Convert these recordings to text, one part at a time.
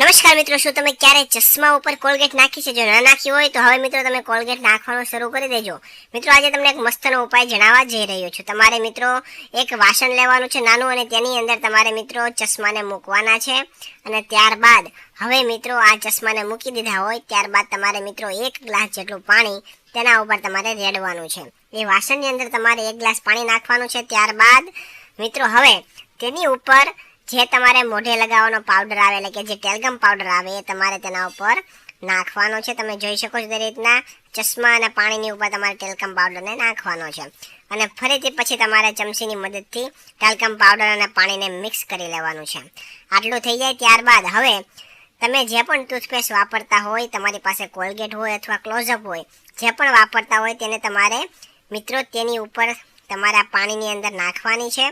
નમસ્કાર મિત્રો, શું તમે ક્યારે ચશ્મા ઉપર કોલગેટ નાખી છે? જો ના નાખી હોય, તો હવે મિત્રો તમે કોલગેટ નાખવાનું શરૂ કરી દેજો. મિત્રો, આજે તમને એક મસ્તનો ઉપાય જણાવવા જઈ રહ્યો છું. તમારે મિત્રો એક વાસણ લેવાનું છે નાનું અને તેની અંદર તમારે મિત્રો ચશ્માને મૂકવાના છે. અને ત્યારબાદ હવે મિત્રો આ ચશ્માને મૂકી દીધા હોય, ત્યારબાદ તમારે મિત્રો એક ગ્લાસ જેટલું પાણી તેના ઉપર તમારે રેડવાનું છે. એ વાસણની અંદર તમારે એક ગ્લાસ પાણી નાખવાનું છે. ત્યારબાદ મિત્રો, હવે તેની ઉપર જે તમારે મોઢે લગાવવાનો પાવડર આવે, એટલે કે જે ટેલગમ પાવડર આવે, એ તમારે તેના ઉપર નાખવાનો છે. તમે જોઈ શકો છો તે રીતના ચશ્મા અને પાણીની ઉપર તમારે ટેલકમ પાવડરને નાખવાનો છે. અને ફરીથી પછી તમારે ચમચીની મદદથી ટેલકમ પાવડર અને પાણીને મિક્સ કરી લેવાનું છે. આટલું થઈ જાય ત્યારબાદ હવે તમે જે પણ ટૂથપેસ્ટ વાપરતા હોય, તમારી પાસે કોલગેટ હોય અથવા ક્લોઝઅપ હોય, જે પણ વાપરતા હોય તેને તમારે મિત્રો તેની ઉપર તમારા પાણીની અંદર નાખવાની છે.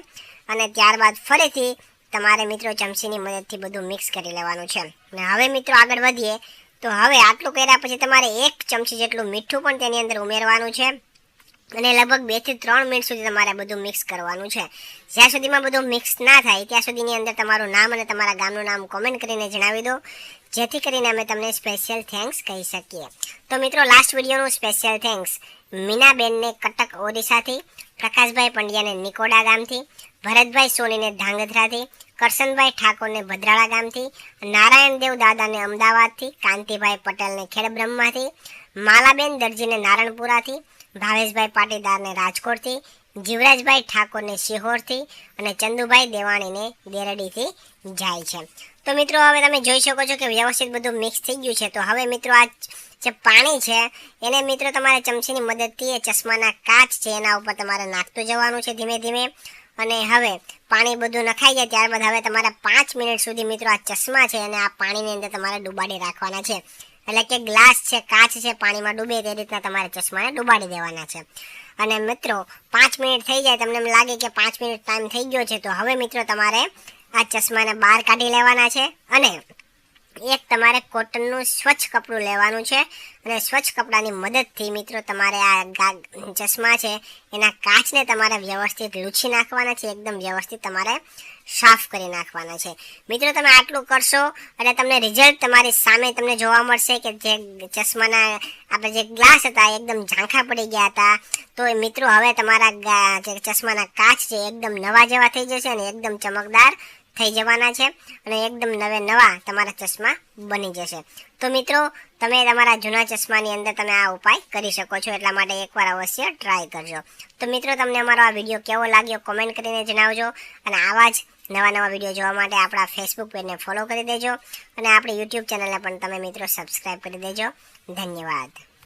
અને ત્યારબાદ ફરીથી તમારે મિત્રો ચમચીની મદદથી બધું મિક્સ કરી લેવાનું છે. અને હવે મિત્રો આગળ વધીએ. તો હવે આટલું કર્યા પછી તમારે એક ચમચી જેટલું મીઠું પણ તેની અંદર ઉમેરવાનું છે. અને લગભગ બેથી ત્રણ મિનિટ સુધી તમારે બધું મિક્સ કરવાનું છે. જ્યાં સુધીમાં બધું મિક્સ ના થાય, ત્યાં સુધીની અંદર તમારું નામ અને તમારા ગામનું નામ કોમેન્ટ કરીને જણાવી દો. જેથી કરીને અમે તમને સ્પેશિયલ થેન્ક્સ કહી શકીએ. તો મિત્રો લાસ્ટ વિડીયોનું સ્પેશિયલ થેન્ક્સ મીનાબેનને કટક ઓડિશાથી પ્રકાશભાઈ પંડ્યાને નિકોડા ગામથી, ભરતભાઈ સોનીને ધાંગધ્રાથી કરશનભાઈ ઠાકોરને ભદ્રાળા ગામથી, નારાયણ દેવ દાદાને અમદાવાદથી, કાંતિભાઈ પટેલને ખેડબ્રહ્માથી, માલાબેન દરજીને નારણપુરાથી, ભાવેશભાઈ પાટીદારને રાજકોટથી, જીવરાજભાઈ ઠાકોરને શિહોરથી અને ચંદુભાઈ દેવાણીને દેરડીથી જાય છે. તો મિત્રો, હવે તમે જોઈ શકો છો કે વ્યવસ્થિત બધું મિક્સ થઈ ગયું છે. તો હવે મિત્રો, આ જે પાણી છે, એને મિત્રો તમારે ચમચીની મદદથી એ ચશ્માના કાચ છે, એના ઉપર તમારે નાખતું જવાનું છે ધીમે ધીમે. અને હવે પાણી બધું નખાઈ જાય ત્યારબાદ હવે તમારે પાંચ મિનિટ સુધી મિત્રો આ ચશ્મા છે અને આ પાણીની અંદર તમારે ડુબાડી રાખવાના છે. એટલે કે ગ્લાસ છે, કાચ છે પાણીમાં ડૂબે તે રીતના તમારે ચશ્માને ડુબાડી દેવાના છે. અને મિત્રો, પાંચ મિનિટ થઈ જાય તમને એમ લાગે કે પાંચ મિનિટ ટાઈમ થઈ ગયો છે, તો હવે મિત્રો તમારે આ ચશ્માને બહાર કાઢી લેવાના છે અને એક તમારે કોટનનું સ્વચ્છ કપડું લેવાનું છે અને સ્વચ્છ કપડાની મદદથી મિત્રો તમારે આ ચશ્મા છે, એના કાચને તમારે વ્યવસ્થિત લૂછી નાખવાના છે, એકદમ વ્યવસ્થિત તમારે સાફ કરી નાખવાના છે. મિત્રો તમે આટલું કરશો એટલે તમને રિઝલ્ટ તમારી સામે તમને જોવા મળશે કે જે ચશ્માના આપણે જે ગ્લાસ હતા એકદમ ઝાંખા પડી ગયા હતા. તો મિત્રો હવે તમારા જે ચશ્માના કાચ છે એકદમ નવા જેવા થઈ જશે અને એકદમ ચમકદાર થઈ જવાના છે અને એકદમ નવે નવા તમારા ચશ્મા બની જશે. તો મિત્રો, તમે તમારા જૂના ચશ્માની અંદર તમે આ ઉપાય કરી શકો છો એટલા માટે એકવાર અવશ્ય ટ્રાય કરજો. તો મિત્રો, તમને અમારો આ વીડિયો કેવો લાગ્યો કોમેન્ટ કરીને જણાવજો અને આવા જ નવા નવા વીડિયો જોવા માટે આપણા ફેસબુક પેજને ફોલો કરી દેજો અને આપણી યુટ્યુબ ચેનલને પણ તમે મિત્રો સબસ્ક્રાઈબ કરી દેજો. ધન્યવાદ.